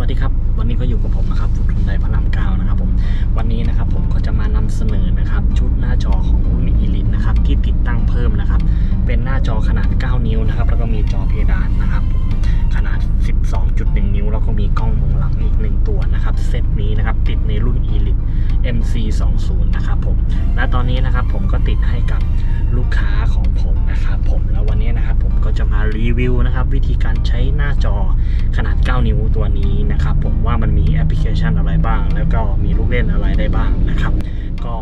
วัสดีครับ วันนี้ก็อยู่กับผมนะครับฟุตทุนไดพระรามเก้านะครับผม วันนี้นะครับผมก็จะมานำเสนอนะครับ ชุดหน้าจอของรุ่นอีลิทนะครับที่ติดตั้งเพิ่มนะครับ เป็นหน้าจอขนาด 9 นิ้วนะครับ แล้วก็มีจอเพดานนะครับผม ขนาด 12.1 นิ้ว แล้วก็มีกล้องมองหลังอีกหนึ่งตัวนะครับ เซตนี้นะครับ ติดในรุ่น Elite MC20 นะครับผม และตอนนี้นะครับผมก็ติดให้กับลูกค้าของผมนะครับผม แล้ววันนี้นะครับผมก็จะมารีวิวนะครับ วิธีการใช้หน้าจอขนาด 9 นิ้วตัวนี้นะครับผมว่ามันมีแอปพลิเคชันอะไรบ้าง แล้วก็มีลูกเล่นอะไรได้บ้างนะครับ ก็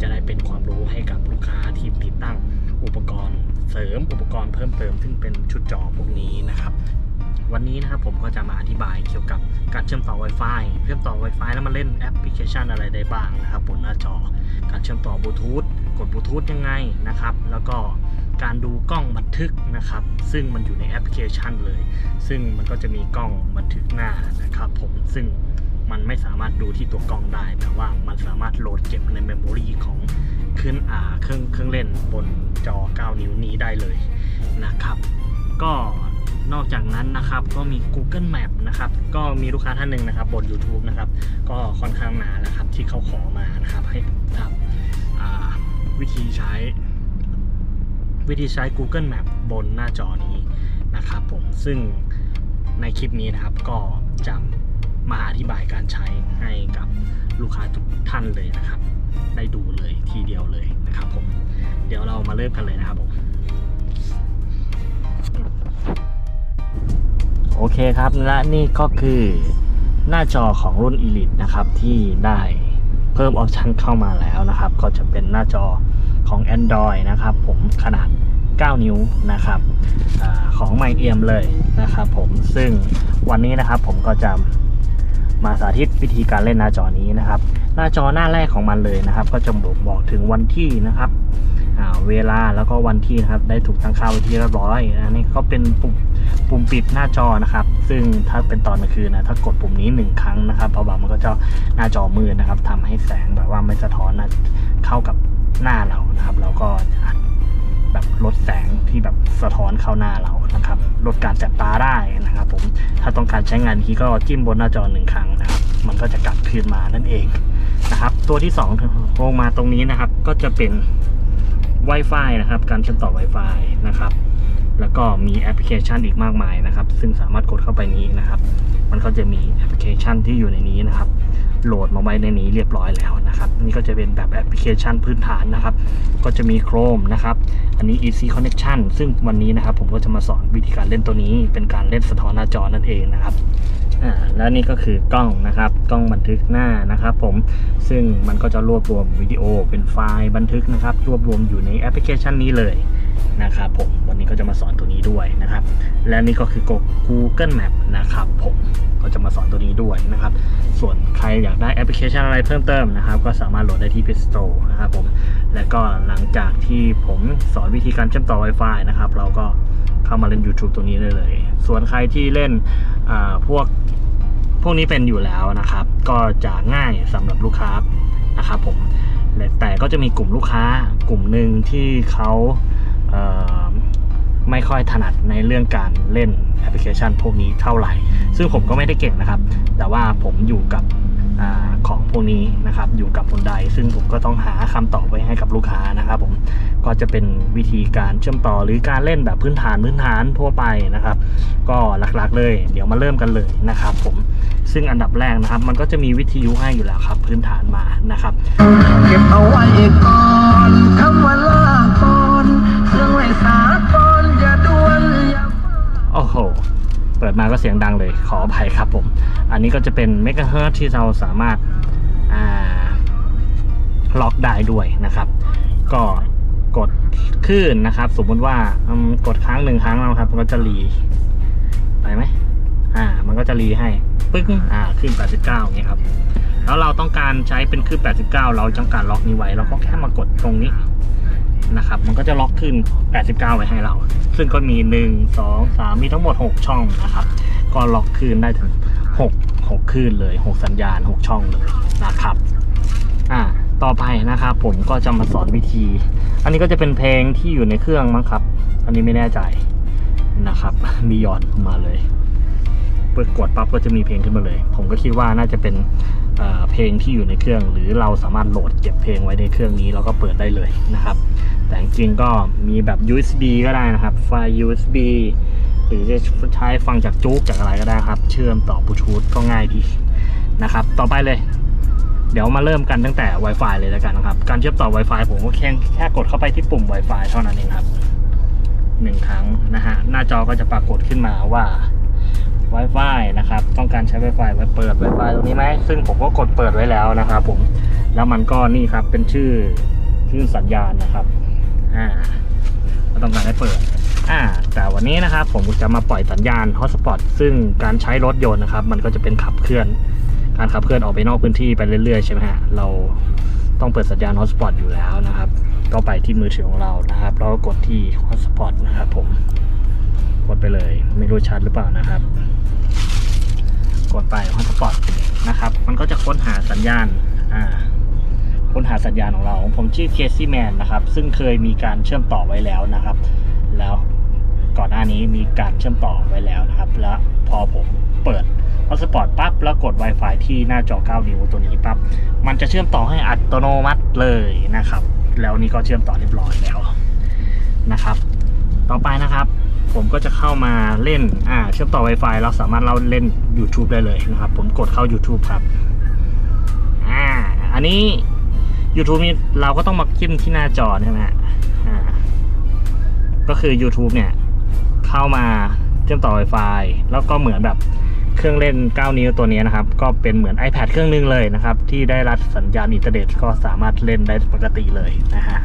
จะได้เป็นความรู้ให้กับลูกค้าที่ติดตั้งอุปกรณ์เสริมอุปกรณ์เพิ่มเติม ซึ่งเป็นชุดจอพวกนี้นะครับ วันนี้นะครับผมก็จะมาอธิบายเกี่ยวกับการเชื่อมต่อ Wi-Fi เชื่อมต่อ Wi-Fi แล้วมาเล่นแอปพลิเคชันอะไรได้บ้างนะครับบนหน้าจอ การเชื่อมต่อบลูทูธกดบลูทูธยังไงนะครับ แล้วก็การดูกล้องบันทึกนะครับ ซึ่งมันอยู่ในแอปพลิเคชันเลย ซึ่งมันก็จะมีกล้องบันทึกหน้านะครับผมซึ่งมันไม่สามารถดูที่ตัวกล้องได้ แต่ว่ามันสามารถโหลดเก็บในเมมโมรีของเครื่องอ่าเครื่องเครื่องเล่นบนจอ 9 นิ้วนี้ได้เลยนะครับ ก็ นอกจากนั้นนะครับก็มี Google Map นะครับก็มีลูกค้าท่านหนึ่งนะครับบน YouTube นะครับก็ค่อนข้างนานแล้วครับที่เขาขอมานะครับให้ทำวิธีใช้ วิธีใช้ Google Map บนหน้าจอนี้นะครับผมซึ่งในคลิปนี้นะครับก็จะมาอธิบายการใช้ให้กับลูกค้าทุกท่านเลยนะครับ ได้ดูเลยทีเดียวเลยนะครับผมเดี๋ยวเรามาเริ่มกันเลยนะครับผม โอเคครับและนี่ก็คือหน้าจอของรุ่น Elite นะครับที่ได้เพิ่มออปชันเข้ามาแล้วนะครับ ก็จะเป็นหน้าจอของ Android นะครับ ผมขนาด 9 นิ้วนะครับอของไมเอียมเลยนะครับผมซึ่งวันนี้นะครับผมก็จะ มาสาธิตวิธีการเล่นหน้าจอนี้นะครับ หน้าจอหน้าแรกของมันเลยนะครับ ก็จะบอกบอกถึงวันที่นะครับเวลาแล้วก็วันที่นะครับได้ถูกตั้งค่าไว้ที่เรียบร้อยอันนี้ก็เป็นปุ่มปุ่มปิดหน้าจอนะครับ ซึ่งถ้าเป็นตอนกลางคืนนะถ้ากดปุ่มนี้หนึ่งครั้งนะครับพอบามันก็จะหน้าจอมืดนะครับทำให้แสงแบบว่าไม่สะท้อนนะเข้ากับหน้าเรานะครับ เราก็จะ แบบลดแสงที่แบบสะท้อนเข้าหน้าเรานะครับลดการจับตาได้นะครับผมถ้าต้องการใช้งานทีก็จิ้มบนหน้าจอหนึ่งครั้งนะครับมันก็จะกลับคืนมานั่นเองนะครับ ตัวที่สองลงมาตรงนี้นะครับ ก็จะเป็น Wi-Fi นะครับ การเชื่อมต่อ Wi-Fi นะครับ แล้วก็มีแอปพลิเคชันอีกมากมายนะครับ ซึ่งสามารถกดเข้าไปนี้นะครับ มันก็จะมีแอปพลิเคชันที่อยู่ในนี้นะครับโหลดมาไว้ในนี้เรียบร้อยแล้วนะครับ นี่ก็จะเป็นแบบแอปพลิเคชันพื้นฐานนะครับ ก็จะมี Chrome นะครับ อันนี้ Easy Connection ซึ่งวันนี้นะครับผมก็จะมาสอนวิธีการเล่นตัวนี้เป็นการเล่นสะท้อนหน้าจอนั่นเองนะครับ อ่าแล้วนี่ก็คือกล้องนะครับกล้องบันทึกหน้านะครับผมซึ่งมันก็จะรวบรวมวิดีโอเป็นไฟล์บันทึกนะครับ รวบรวมอยู่ในแอปพลิเคชันนี้เลยนะครับผมวันนี้ก็จะมาสอนตัวนี้ด้วยนะครับ และนี่ก็คือ Google Map นะครับผมก็จะมาสอนตัวนี้ด้วยนะครับ ส่วนใครอยากได้แอปพลิเคชันอะไรเพิ่มเติมนะครับ ก็สามารถโหลดได้ที่ Play Store นะครับผมและก็หลังจากที่ผมสอนวิธีการเชื่อมต่อ Wi-Fi นะครับเราก็ เข้ามาเล่น YouTube ตรงนี้ได้เลย ส่วนใครที่เล่นพวกพวกนี้เป็นอยู่แล้วนะครับ ก็จะง่ายสำหรับลูกค้านะครับผมแต่ก็จะมีกลุ่มลูกค้ากลุ่มหนึ่งที่เขาเไม่ค่อยถนัดในเรื่องการเล่นแอปพลิเคชันพวกนี้เท่าไหร่ ซึ่งผมก็ไม่ได้เก่งนะครับ แต่ว่าผมอยู่กับ ของพวกนี้นะครับอยู่กับคนใดซึ่งผมก็ต้องหาคำตอบไว้ให้กับลูกค้านะครับผมก็จะเป็นวิธีการเชื่อมต่อหรือการเล่นแบบพื้นฐานพื้นฐานทั่วไปนะครับ ก็หลักๆเลย เดี๋ยวมาเริ่มกันเลยนะครับ ผมซึ่งอันดับแรกนะครับ มันก็จะมีวิทยุให้อยู่แล้วครับ พื้นฐานมานะครับเก็บเอาไว้ก่อนคำว่าลาก่อนเครื่องไว้สากอนอย่าด่วนอย่าโอ้โหเปิดมาก็เสียงดังเลยขออภัยครับผม อันนี้ก็จะเป็นเมกะเฮิร์ที่เราสามารถอ่า ล็อกได้ด้วยนะครับ ก็กดคลื่นนะครับ สมมติว่ากดครั้งหนึ่งครั้งแล้วครับ มันก็จะรีไปไหมอ่า มันก็จะรีให้ปึ๊กอ่าขึ้น 89อย่างเงี้ยครับ แล้วเราต้องการใช้เป็นคลื่น89 เราจำการล็อกนี้ไว้เราก็แค่มากดตรงนี้นะครับ มันก็จะล็อกขึ้น 89 ไว้ให้เรา ซึ่งก็มี 1 2 3 มีทั้งหมด 6 ช่องนะครับ ก็ล็อกคืนได้ถึง 6 6คลื่นเลย 6 สัญญาณ 6 ช่องเลยนะครับอ่าต่อไปนะครับผมก็จะมาสอนวิธี อันนี้ก็จะเป็นเพลงที่อยู่ในเครื่องมั้งครับ อันนี้ไม่แน่ใจนะครับ มียอนมาเลยเปิดกดปั๊บก็จะมีเพลงขึ้นมาเลย ผมก็คิดว่าน่าจะเป็นเอ่อเพลงที่อยู่ในเครื่อง หรือเราสามารถโหลดเก็บเพลงไว้ในเครื่องนี้แล้วก็เปิดได้เลยนะครับ แต่จริงก็มีแบบ USB ก็ได้นะครับไฟล์ USB หรือจะใช้ฟังจากจุกจากอะไรก็ได้ครับ เชื่อมต่อบลูทูธก็ง่ายดีนะครับ ต่อไปเลย เดี๋ยวมาเริ่มกันตั้งแต่ Wi-Fi เลยแล้วกันนะครับ การเชื่อมต่อ Wi-Fi ผมก็แค่แค่กดเข้าไปที่ปุ่ม Wi-Fi เท่านั้นเองครับหนึ่งครั้งนะฮะหน้าจอก็จะปรากฏขึ้นมาว่า Wi-Fi นะครับ ต้องการใช้ Wi-Fi ไว้เปิด Wi-Fi ตรงนี้ไหม ซึ่งผมก็กดเปิดไว้แล้วนะครับผม แล้วมันก็นี่ครับ เป็นชื่อ ชื่อสัญญาณนะครับ อ่าต้องการให้เปิด อ่าแต่วันนี้นะครับผมจะมาปล่อยสัญญาณ Hotspot ซึ่งการใช้รถยนต์นะครับ มันก็จะเป็นขับเคลื่อน การขับเคลื่อนออกไปนอกพื้นที่ไปเรื่อยๆใช่ไหมฮะเราต้องเปิดสัญญาณ Hotspot อยู่แล้วนะครับ ก็ไปที่มือถือของเรานะครับ แล้วก็กดที่ Hotspot นะครับผมกดไปเลย ไม่รู้ชัดหรือเปล่านะครับ กดไป Hotspot นะครับ มันก็จะค้นหาสัญญาณอ่าค้นหาสัญญาณของเรา ผมชื่อ Casey Man นะครับ ซึ่งเคยมีการเชื่อมต่อไว้แล้วนะครับ แล้ว ก่อนหน้านี้มีการเชื่อมต่อไว้แล้วนะครับ แล้วพอผมเปิด Hotspot ปั๊บแล้วกด Wi-Fi ที่หน้าจอ 9 นิ้วตัวนี้ปั๊บมันจะเชื่อมต่อให้อัตโนมัติเลยนะครับ แล้วนี่ก็เชื่อมต่อเรียบร้อยแล้วนะครับ ต่อไปนะครับผมก็จะเข้ามาเล่นอ่าเชื่อมต่อ Wi-Fi เราสามารถเราเล่น YouTube ได้เลยนะครับ ผมกดเข้า YouTube ครับอ่าอันนี้ YouTube นี่เราก็ต้องมาจิ้มที่หน้าจอใช่ไหมฮะอ่าก็คือ YouTube เนี่ย เข้ามาเชื่อมต่อ Wi-Fi แล้วก็เหมือนแบบเครื่องเล่น 9 นิ้วตัวนี้นะครับ ก็เป็นเหมือน iPad เครื่องหนึงเลยนะครับ ที่ได้รับสัญญาณอินเทอร์เน็ตก็สามารถเล่นได้ปกติเลยนะฮะ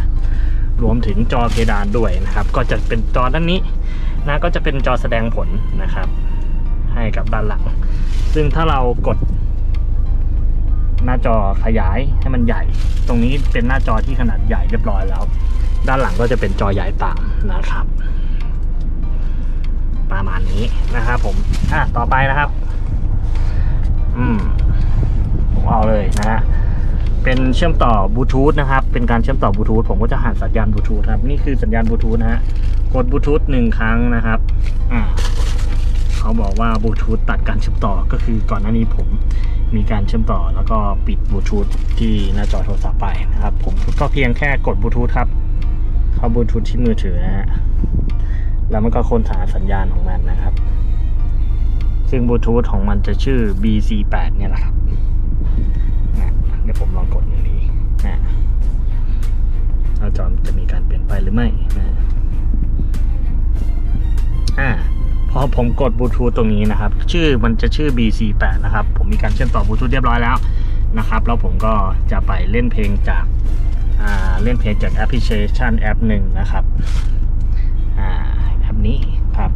รวมถึงจอเพดานด้วยนะครับ ก็จะเป็นจอด้านนี้นะก็จะเป็นจอแสดงผลนะครับ ให้กับด้านหลัง ซึ่งถ้าเรากด หน้าจอขยายให้มันใหญ่ ตรงนี้เป็นหน้าจอที่ขนาดใหญ่เรียบร้อยแล้ว ด้านหลังก็จะเป็นจอใหญ่ตามนะครับ ประมาณนี้นะครับผมอะต่อไปนะครับ อืมผมเอาเลยนะฮะเป็นเชื่อมต่อบลูทูธนะครับ เป็นการเชื่อมต่อบลูทูธผมก็จะหันสัญญาณบลูทูธครับ นี่คือสัญญาณบลูทูธนะฮะ กดบลูทูธหนึ่งครั้งนะครับ อ่า เขาบอกว่าบลูทูธตัดการเชื่อมต่อ ก็คือก่อนหน้านี้ผมมีการเชื่อมต่อแล้วก็ปิดบลูทูธที่หน้าจอโทรศัพท์ไปนะครับ ผมก็เพียงแค่กดบลูทูธครับ เข้าบลูทูธที่มือถือนะฮะ แล้วมันก็ค้นหาสัญญาณของมันนะครับ ซึ่งบลูทูธของมันจะชื่อ BC8 เนี่ยแหละครับนะเดี๋ยวผมลองกดหนึ่งทีนะหน้าจอจะมีการเปลี่ยนไปหรือไม่นะอ่าพอผมกดบลูทูธตรงนี้นะครับ ชื่อมันจะชื่อ BC8 นะครับ ผมมีการเชื่อมต่อบลูทูธเรียบร้อยแล้วนะครับ แล้วผมก็จะไปเล่นเพลงจากเล่นเพลงจากแอปพลิเคชันแอปหนึ่งนะครับ นี้ครับ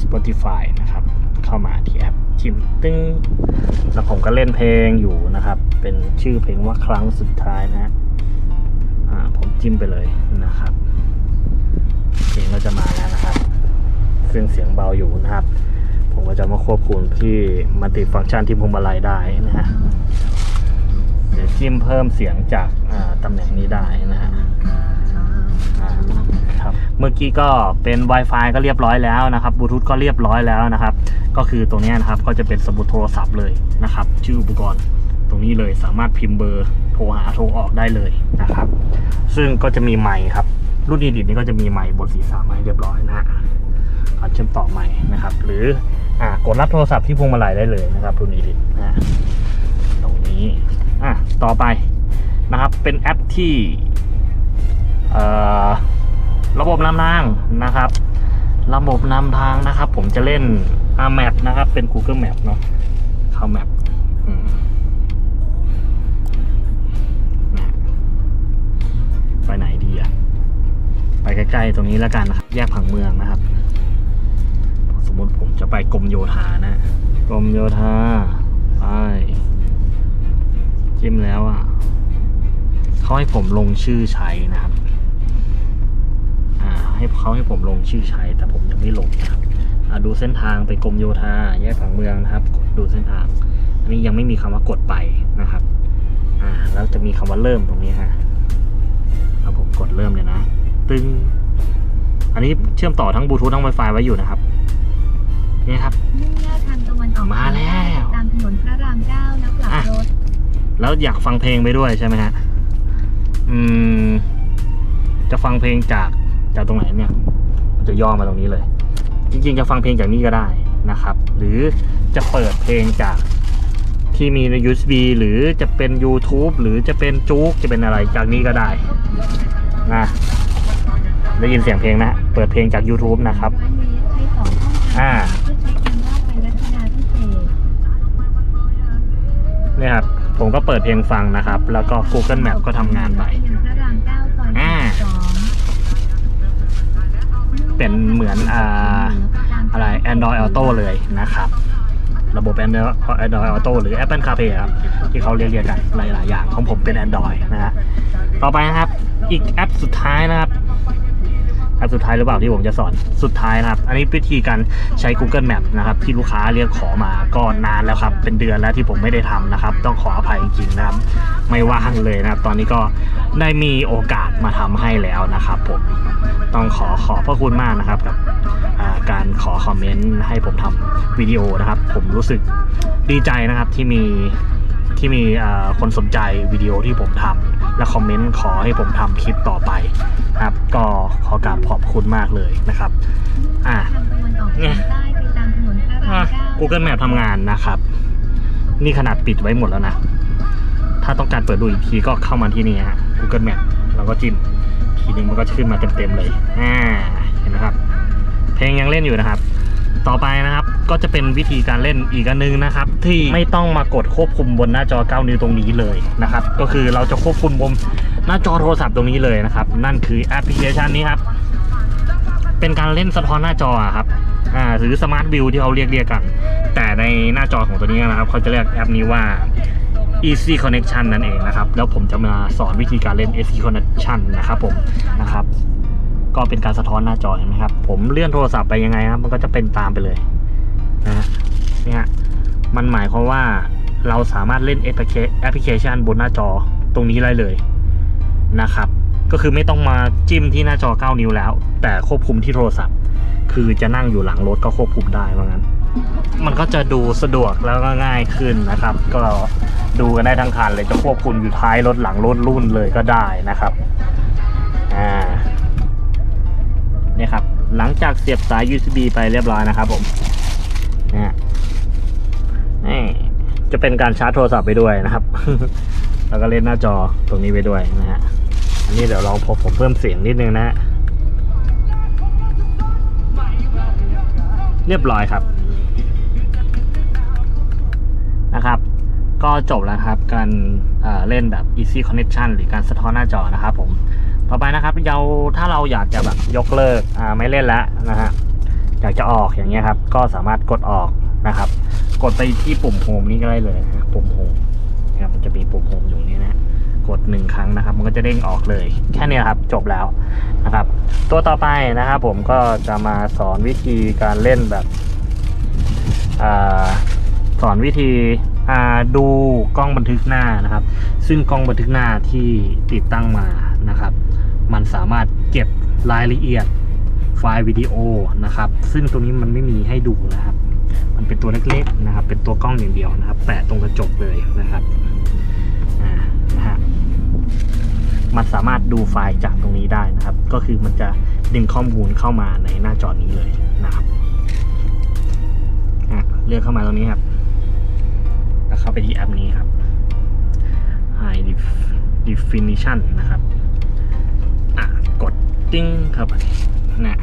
Spotify นะครับ เข้ามาที่แอปชิมตึ้งแล้วผมก็เล่นเพลงอยู่นะครับ เป็นชื่อเพลงว่าครั้งสุดท้ายนะฮะอ่าผมจิ้มไปเลยนะครับ เพลงก็จะมาแล้วนะครับซึ่งเสียงเบาอยู่นะครับ ผมก็จะมาควบคุมที่มัลติฟังก์ชันที่พวงมาลัยได้นะฮะเดี๋ยวจิ้มเพิ่มเสียงจากอ่าตำแหน่งนี้ได้นะฮะอ่าครับ เมื่อกี้ก็เป็น Wi-Fi ก็เรียบร้อยแล้วนะครับบลูทูธก็เรียบร้อยแล้วนะครับ ก็คือตรงนี้นะครับก็จะเป็นสมุดโทรศัพท์เลยนะครับ ชื่ออุปกรณ์ตรงนี้เลยสามารถพิมพ์เบอร์โทรหาโทรออกได้เลยนะครับ ซึ่งก็จะมีไมค์ครับ รุ่นอีดินี้ก็จะมีไมค์บนศีรษะไมค์เรียบร้อยนะการเชื่อมต่อใหม่นะครับ หรืออ่ากดรับโทรศัพท์ที่พวงมาลัยได้เลยนะครับ รุ่นนีดินะตรงนี้อะต่อไปนะครับเป็นแอปที่เอ่อ ระบบนำทางนะครับ ระบบนำทางนะครับ ผมจะเล่น r Map นะครับ เป็น Google Map เนาะเข้า Map อืมนะไปไหนดีอะไปใกล้ๆตรงนี้แล้วกันนะครับ แยกผังเมืองนะครับ สมมติผมจะไปกรมโยธานะ กรมโยธาไปจิ้มแล้วอะเขาให้ผมลงชื่อใช้นะครับ ให้เขาให้ผมลงชื่อใช้ แต่ผมยังไม่ลงนะครับอ่าดูเส้นทางไปกรมโยธาแยกผังเมืองนะครับกดดูเส้นทาง อันนี้ยังไม่มีคำว่ากดไปนะครับอ่าแล้วจะมีคำว่าเริ่มตรงนี้ฮะเอาผมกดเริ่มเลยนะตึงอันนี้เชื่อมต่อทั้งบลูทูธทั้ง Wi-Fi ไว้อยู่นะครับเนี่ยครับมุ่งหน้าทางตะวันออกมาแล้วตามถนนพระรามเก้าแล้วกลับอะรถแล้วอยากฟังเพลงไปด้วยใช่ไหมฮะอืมจะฟังเพลงจาก จากตรงไหนเนี่ยมันจะย่อมาตรงนี้เลย จริงๆจะฟังเพลงจากนี้ก็ได้นะครับ หรือจะเปิดเพลงจากที่มีใน USB หรือจะเป็น YouTube หรือจะเป็นจุกจะเป็นอะไรจากนี้ก็ได้นะได้ยินเสียงเพลงนะเปิดเพลงจาก YouTube นะครับร้อยเมตรใช้สองช่องทางอ่าเพื่อใช้ทางลาดไปรัชดาพิเศษเนี่ยครับผมก็เปิดเพลงฟังนะครับ แล้วก็ Google Map ก็ทำงานไป เป็นเหมือนอ่าอะไร Android Auto เลยนะครับระบบ Android Android Auto หรือ Apple CarPlay ครับที่เขาเรียกๆกันหลายๆอย่างของผมเป็น Android นะฮะต่อไปนะครับ อีกแอปสุดท้ายนะครับ อปสุดท้ายหรือเปล่าที่ผมจะสอนสุดท้ายนะครับ อันนี้วิธีการใช้ Google Map นะครับ ที่ลูกค้าเรียกขอมาก็นานแล้วครับ เป็นเดือนแล้วที่ผมไม่ได้ทำนะครับ ต้องขออภัยจริงๆนะครับ ไม่ว่างเลยนะครับ ตอนนี้ก็ได้มีโอกาสมาทำให้แล้วนะครับผมต้องขอขอบพระคุณมากนะครับกับการขอคอมเมนต์ให้ผมทำวิดีโอนะครับ ผมรู้สึกดีใจนะครับที่มีที่มีคนสนใจวิดีโอที่ผมทำและคอมเมนต์ขอให้ผมทำคลิปต่อไป นะครับ ก็ขอกราบขอบคุณมากเลยนะครับ อะทางตะวันออกเฉียงใต้ไปตามถนนพระรามเก้า Google Map ทำงานนะครับ นี่ขนาดปิดไว้หมดแล้วนะ ถ้าต้องการเปิดดูอีกทีก็เข้ามาที่นี่ฮะ Google Map แล้วก็จิ้มทีนึงมันก็ขึ้นมาเต็มๆเลยอ่าเห็นไหมครับ เพลงยังเล่นอยู่นะครับ ต่อไปนะครับก็จะเป็นวิธีการเล่นอีกอันนึงนะครับ ที่ไม่ต้องมากดควบคุมบนหน้าจอ 9 นิ้วตรงนี้เลยนะครับ ก็คือเราจะควบคุมบน หน้าจอโทรศัพท์ตรงนี้เลยนะครับ นั่นคือแอปพลิเคชันนี้ครับ เป็นการเล่นสะท้อนหน้าจอครับอ่าหรือสมาร์ทวิวที่เขาเรียกเรียกกัน แต่ในหน้าจอของตัวนี้นะครับ เขาจะเรียกแอปนี้ว่า Easy Connection นั่นเองนะครับ แล้วผมจะมาสอนวิธีการเล่น Easy Connection นะครับผมนะครับ ก็เป็นการสะท้อนหน้าจอเห็นไหมครับ ผมเลื่อนโทรศัพท์ไปยังไงครับ มันก็จะเป็นตามไปเลยนะฮะนี่ฮะมันหมายความว่าเราสามารถเล่นแอปพลิเคชันบนหน้าจอตรงนี้ได้เลย นะครับ ก็คือไม่ต้องมาจิ้มที่หน้าจอ 9 นิ้วแล้ว แต่ควบคุมที่โทรศัพท์ คือจะนั่งอยู่หลังรถก็ควบคุมได้ว่างั้น มันก็จะดูสะดวกแล้วก็ง่ายขึ้นนะครับ ก็ดูกันได้ทั้งคันเลยจะควบคุมอยู่ท้ายรถหลังรถรุ่นเลยก็ได้นะครับอ่าเนี่ยครับหลังจากเสียบสาย USB ไปเรียบร้อยนะครับผมนะนี่จะเป็นการชาร์จโทรศัพท์ไปด้วยนะครับ แล้วก็เล่นหน้าจอตรงนี้ไปด้วยนะฮะ อันนี้เดี๋ยวลองพอผมเพิ่มเสียงนิดนึงนะฮะเรียบร้อยครับนะครับ ก็จบแล้วครับการเอ่อเล่นแบบ easy connection หรือการสะท้อนหน้าจอนะครับผมต่อไปนะครับเราถ้าเราอยากจะแบบยกเลิกอ่าไม่เล่นแล้วนะฮะอยากจะออกอย่างเงี้ยครับ ก็สามารถกดออกนะครับ กดไปที่ปุ่มโฮมนี่ก็ได้เลยนะฮะปุ่มโฮมนะครับมันจะมีปุ่มโฮมอยู่นี่นะ กดหนึ่งครั้งนะครับ มันก็จะเด้งออกเลย แค่นี้ครับจบแล้วนะครับ ตัวต่อไปนะครับผมก็จะมาสอนวิธีการเล่นแบบอสอนวิธีดูกล้องบันทึกหน้านะครับ ซึ่งกล้องบันทึกหน้าที่ติดตั้งมานะครับ มันสามารถเก็บรายละเอียดไฟล์วิดีโอนะครับ ซึ่งตรงนี้มันไม่มีให้ดูนะครับ มันเป็นตัวเล็กๆนะครับ เป็นตัวกล้องอย่างเดียวนะครับ แปะตรงกระจกเลยนะครับอ่า มันสามารถดูไฟล์จากตรงนี้ได้นะครับ ก็คือมันจะดึงข้อมูลเข้ามาในหน้าจอนี้เลยนะครับเลือกเข้ามาตรงนี้ครับ แล้วเข้าไปที่แอปนี้ครับ High Def- Definition นะครับอะกดติ้งเข้าไปนะ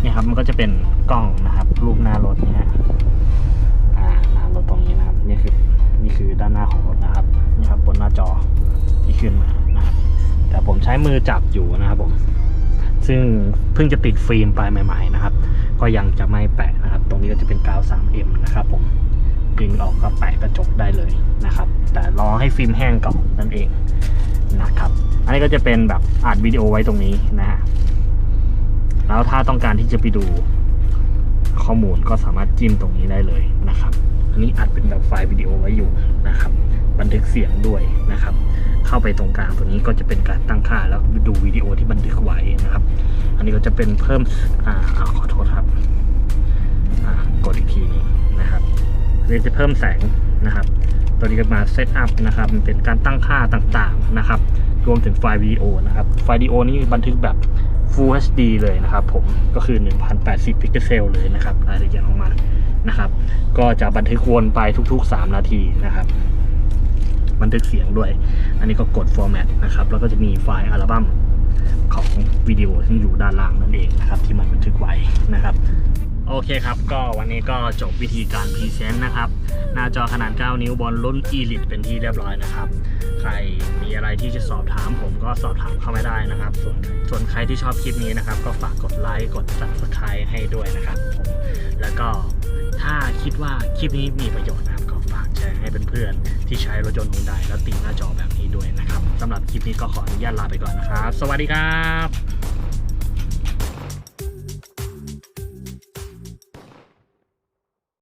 เนี่ยครับมันก็จะเป็นกล้องนะครับ รูปหน้ารถนี่ฮะอ่าหน้ารถตรงนี้นะครับ นี่คือนี่คือด้านหน้าของรถนะครับ นี่ครับบนหน้าจอที่ขึ้นมา แต่ผมใช้มือจับอยู่นะครับผม ซึ่งเพิ่งจะติดฟิล์มไปใหม่ ๆ นะครับ ก็ยังจะไม่แปะนะครับ ตรงนี้ก็จะเป็นกาว 3M นะครับผมดึงออกก็แปะกระจกได้เลยนะครับ แต่รอให้ฟิล์มแห้งก่อนนั่นเองนะครับ อันนี้ก็จะเป็นแบบอัดวิดีโอไว้ตรงนี้นะฮะ แล้วถ้าต้องการที่จะไปดูข้อมูลก็สามารถจิ้มตรงนี้ได้เลยนะครับ อันนี้อัดเป็นแบบไฟล์วิดีโอไว้อยู่นะครับ บันทึกเสียงด้วยนะครับ เข้าไปตรงกลางตัวนี้ก็จะเป็นการตั้งค่าแล้วดูวิดีโอที่บันทึกไว้นะครับ อันนี้ก็จะเป็นเพิ่มอ่าขอโทษครับกดอ่าเรียนจะเพิ่มแสงนะครับ ตัวนี้ก็มาเซตอัพนะครับมันเป็นการตั้งค่าต่างๆนะครับ รวมถึงไฟล์วิดีโอนะครับ ไฟล์วิดีโอนี่บันทึกแบบ Full HD เลยนะครับผม ก็คือ 1080 พิกเซลเลยนะครับรายละเอียดออกมานะครับ ก็จะบันทึกวนไปทุกๆ 3 นาทีนะครับ บันทึกเสียงด้วย อันนี้ก็กด format นะครับ แล้วก็จะมีไฟล์อัลบั้มของวิดีโอที่อยู่ด้านล่างนั่นเองนะครับ ที่มันบันทึกไว้นะครับโอเคครับ ก็วันนี้ก็จบวิธีการพรีเซนต์นะครับ หน้าจอขนาด 9 นิ้วบนรุ่น Elite เป็นที่เรียบร้อยนะครับ ใครมีอะไรที่จะสอบถามผมก็สอบถามเข้ามาได้นะครับ ส่วนส่วนใครที่ชอบคลิปนี้นะครับ ก็ฝากกดไลค์กด subscribe ให้ด้วยนะครับผมแล้วก็ถ้าคิดว่าคลิปนี้มีประโยชน์นะครับก็ ฝากแชร์ให้เพื่อนๆที่ใช้รถยนต์ฮุนไดแล้วติดหน้าจอแบบนี้ด้วยนะครับสำหรับคลิปนี้ก็ขออนุญาตลาไปก่อนนะครับ สวัสดีครับ